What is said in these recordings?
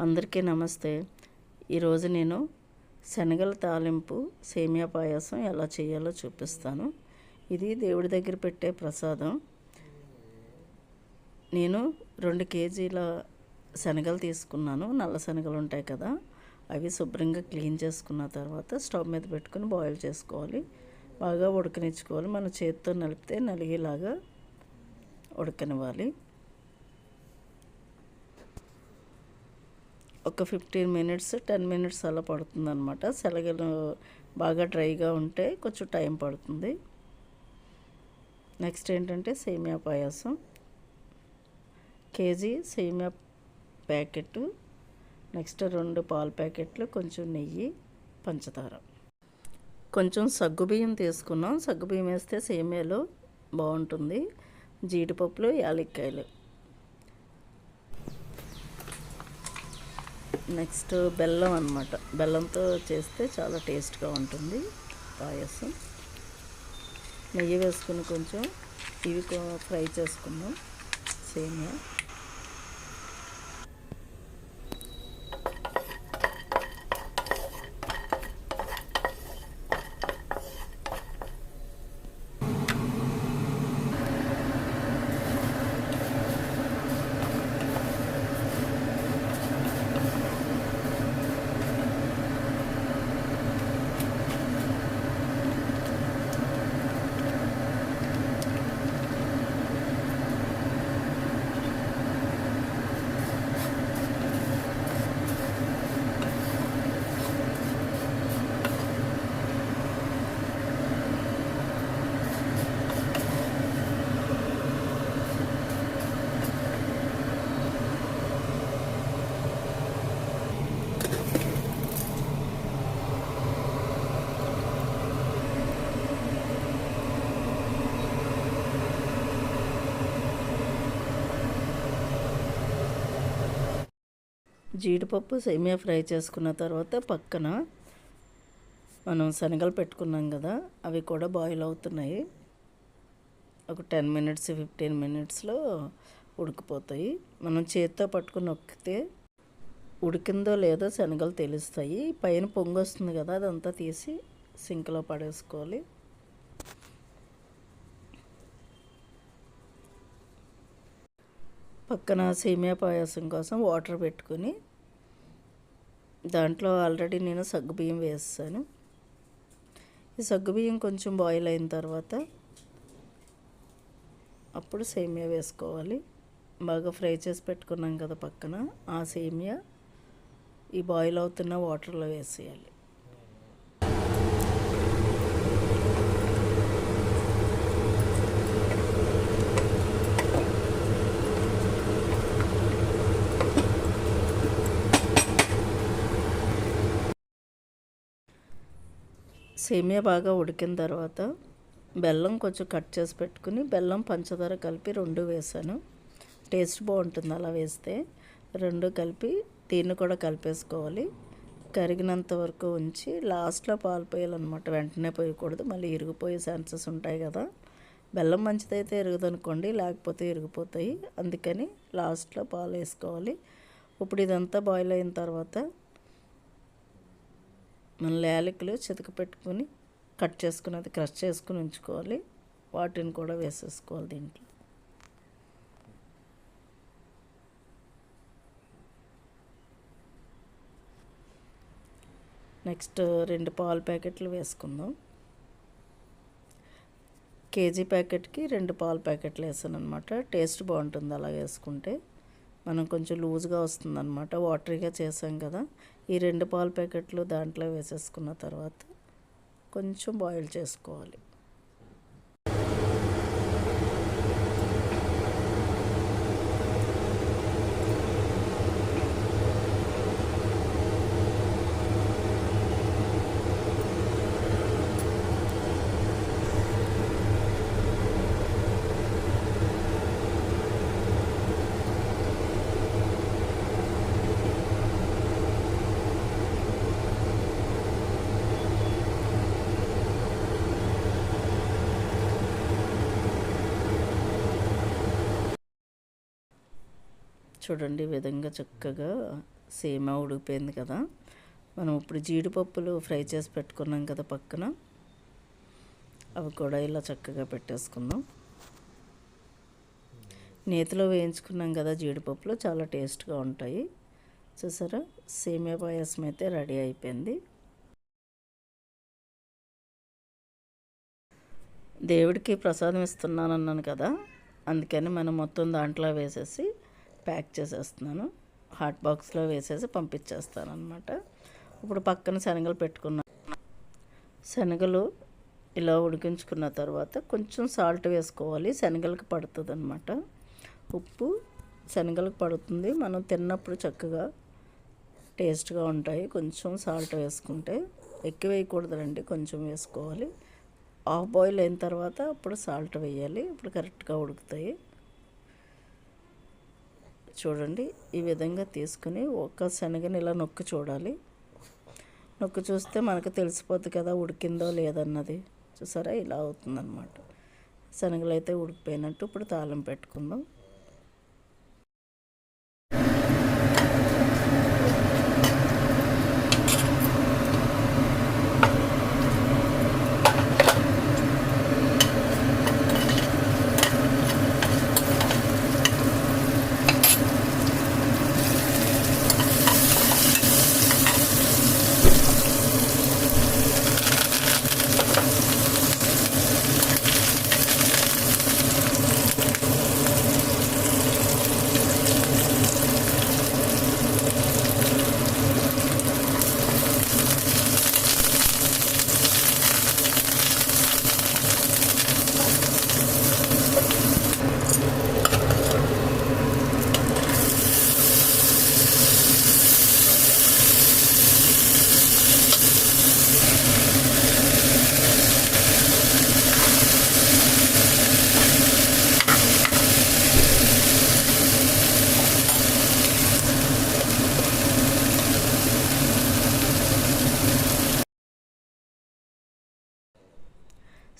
అందరికీ నమస్తే. ఈరోజు నేను శనగల తాలింపు సేమియా పాయసం ఎలా చేయాలో చూపిస్తాను. ఇది దేవుడి దగ్గర పెట్టే ప్రసాదం. నేను రెండు కేజీల శనగలు తీసుకున్నాను. నల్ల శనగలు ఉంటాయి కదా అవి శుభ్రంగా క్లీన్ చేసుకున్న తర్వాత స్టవ్ మీద పెట్టుకుని బాయిల్ చేసుకోవాలి. బాగా ఉడకనిచ్చుకోవాలి. మన చేతితో నలిపితే నలిగేలాగా ఉడకనివ్వాలి. ఒక ఫిఫ్టీన్ మినిట్స్ టెన్ మినిట్స్ అలా పడుతుంది అనమాట శనగలు బాగా డ్రైగా ఉంటే కొంచెం టైం పడుతుంది. నెక్స్ట్ ఏంటంటే semiya payasam. KG semiya packet. Next రెండు పాల ప్యాకెట్లు కొంచెం నెయ్యి పంచదార. కొంచెం సగ్గుబియ్యం తీసుకున్నాం. సగ్గుబియ్యం వేస్తే సేమియాలో బాగుంటుంది. జీడిపప్పులు యాలక్కాయలు. నెక్స్ట్ బెల్లం అనమాట బెల్లంతో చేస్తే చాలా టేస్ట్గా ఉంటుంది పాయసం. నెయ్యి వేసుకుని కొంచెం ఇవి ఫ్రై చేసుకుందాం. సేమియా. జీడిపప్పు సేమియా ఫ్రై చేసుకున్న తర్వాత పక్కన మనం శనగలు పెట్టుకున్నాం కదా అవి కూడా బాయిల్ అవుతున్నాయి. ఒక టెన్ మినిట్స్ ఫిఫ్టీన్ మినిట్స్లో ఉడికిపోతాయి. మనం చేతితో పట్టుకుని నొక్కితే ఉడికిందో లేదో శనగలు తెలుస్తాయి. పైన పొంగు వస్తుంది కదా అదంతా తీసి సింక్లో పడేసుకోవాలి. పక్కన సేమియా పాయసం కోసం వాటర్ పెట్టుకుని దాంట్లో ఆల్రెడీ నేను సగ్గుబియ్యం వేస్తాను. ఈ సగ్గుబియ్యం కొంచెం బాయిల్ అయిన తర్వాత అప్పుడు సేమియా వేసుకోవాలి. బాగా ఫ్రై చేసి పెట్టుకున్నాం కదా పక్కన ఆ సేమియా ఈ బాయిల్ అవుతున్న వాటర్లో వేసేయాలి. సేమియా బాగా ఉడికిన తర్వాత బెల్లం కొంచెం కట్ చేసి పెట్టుకుని బెల్లం పంచదార కలిపి రెండు వేసాను. టేస్ట్ బాగుంటుంది అలా వేస్తే. రెండు కలిపి దీన్ని కూడా కలిపేసుకోవాలి. కరిగినంత వరకు ఉంచి లాస్ట్లో పాలు పోయాలన్నమాట. వెంటనే పోయకూడదు. మళ్ళీ ఇరిగిపోయే ఛాన్సెస్ ఉంటాయి కదా. బెల్లం మంచిదైతే ఇరుగుదనుకోండి లేకపోతే ఇరిగిపోతాయి. అందుకని లాస్ట్లో పాలు వేసుకోవాలి. ఇప్పుడు ఇదంతా బాయిల్ అయిన తర్వాత మన లేలికలు చితక పెట్టుకొని కట్ చేసుకుని అది క్రష్ చేసుకుని ఉంచుకోవాలి. వాటిని కూడా వేసేసుకోవాలి దీంట్లో. నెక్స్ట్ రెండు పాల ప్యాకెట్లు వేసుకుందాం. కేజీ ప్యాకెట్కి రెండు పాల ప్యాకెట్లు వేసాను అనమాట టేస్ట్ బాగుంటుంది అలా వేసుకుంటే. మనం కొంచెం లూజ్గా వస్తుంది అనమాట వాటరీగా చేసాం కదా. ఈ రెండు పాల ప్యాకెట్లు దాంట్లో వేసేసుకున్న తర్వాత కొంచెం బాయిల్ చేసుకోవాలి. చూడండి ఈ విధంగా చక్కగా సేమ ఉడికిపోయింది కదా. మనం ఇప్పుడు జీడిపప్పులు ఫ్రై చేసి పెట్టుకున్నాం కదా పక్కన. అవి కూడా ఇలా చక్కగా పెట్టేసుకుందాం. నేతిలో వేయించుకున్నాం కదా జీడిపప్పులు చాలా టేస్ట్గా ఉంటాయి. చూసారా? సేమియా పాయసం అయితే రెడీ అయిపోయింది. దేవుడికి ప్రసాదం ఇస్తున్నాను అన్నాను కదా అందుకని మనం మొత్తం దాంట్లో వేసేసి ప్యాక్ చేసేస్తున్నాను. హాట్ బాక్స్లో వేసేసి పంపించేస్తాను అనమాట ఇప్పుడు పక్కన శనగలు పెట్టుకున్నాను శనగలు ఇలా ఉడికించుకున్న తర్వాత కొంచెం సాల్ట్ వేసుకోవాలి. శనగలకు పడుతుంది అనమాట ఉప్పు శనగలకు పడుతుంది. మనం తిన్నప్పుడు చక్కగా టేస్ట్గా ఉంటాయి. కొంచెం సాల్ట్ వేసుకుంటే ఎక్కువ వేయకూడదండి కొంచెం వేసుకోవాలి. హాఫ్ బాయిల్ అయిన తర్వాత అప్పుడు సాల్ట్ వేయాలి. ఇప్పుడు కరెక్ట్గా ఉడుకుతాయి. చూడండి. ఈ విధంగా తీసుకుని ఒక శనగని ఇలా నొక్కి చూడాలి. నొక్కి చూస్తే మనకు తెలిసిపోద్ది కదా ఉడికిందో లేదన్నది. చూసారా? ఇలా అవుతుందన్నమాట. శనగలు అయితే ఉడికిపోయినట్టు ఇప్పుడు తాళం పెట్టుకుందాం.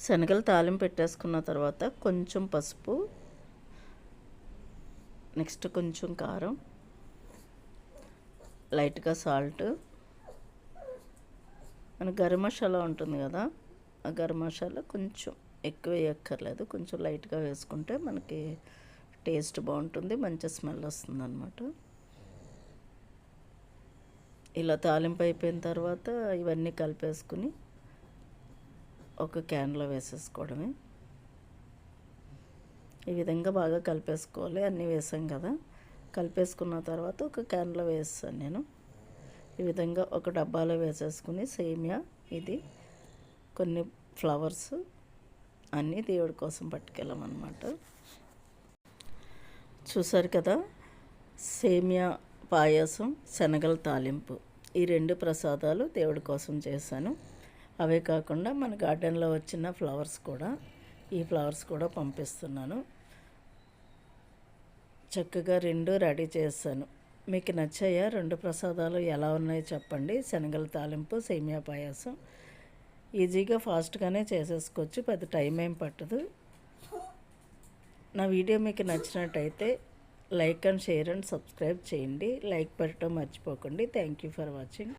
శనగలు తాలింపు పెట్టేసుకున్న తర్వాత కొంచెం పసుపు నెక్స్ట్ కొంచెం కారం లైట్గా సాల్ట్. మన గరం మసాలా ఉంటుంది కదా ఆ గరం మసాలా కొంచెం ఎక్కువ వేయక్కర్లేదు. కొంచెం లైట్గా వేసుకుంటే మనకి టేస్ట్ బాగుంటుంది మంచి స్మెల్ వస్తుంది అనమాట ఇలా తాలింపు అయిపోయిన తర్వాత ఇవన్నీ కలిపేసుకుని ఒక క్యాన్లో వేసేసుకోవడమే. ఈ విధంగా బాగా కలిపేసుకోవాలి. అన్నీ వేసాం కదా. కలిపేసుకున్న తర్వాత ఒక క్యాన్లో వేస్తాను నేను. ఈ విధంగా ఒక డబ్బాలో వేసేసుకుని సేమియా ఇది కొన్ని ఫ్లవర్స్ అన్నీ దేవుడి కోసం పట్టుకెళ్ళామన్నమాట. చూసారు కదా? సేమియా పాయసం శనగల తాలింపు. ఈ రెండు ప్రసాదాలు దేవుడి కోసం చేశాను. అవే కాకుండా మన గార్డెన్లో వచ్చిన ఫ్లవర్స్ కూడా ఈ ఫ్లవర్స్ కూడా పంపిస్తున్నాను. చక్కగా రెండు రెడీ చేశాను. మీకు నచ్చాయా? రెండు ప్రసాదాలు ఎలా ఉన్నాయో చెప్పండి. శనగల తాలింపు సేమియా పాయాసం. ఈజీగా ఫాస్ట్గానే చేసేసుకోవచ్చు పెద్ద టైం ఏం పట్టదు. నా వీడియో మీకు నచ్చినట్టయితే like and share and subscribe చేయండి. లైక్ పెట్టడం మర్చిపోకండి. Thank you for watching.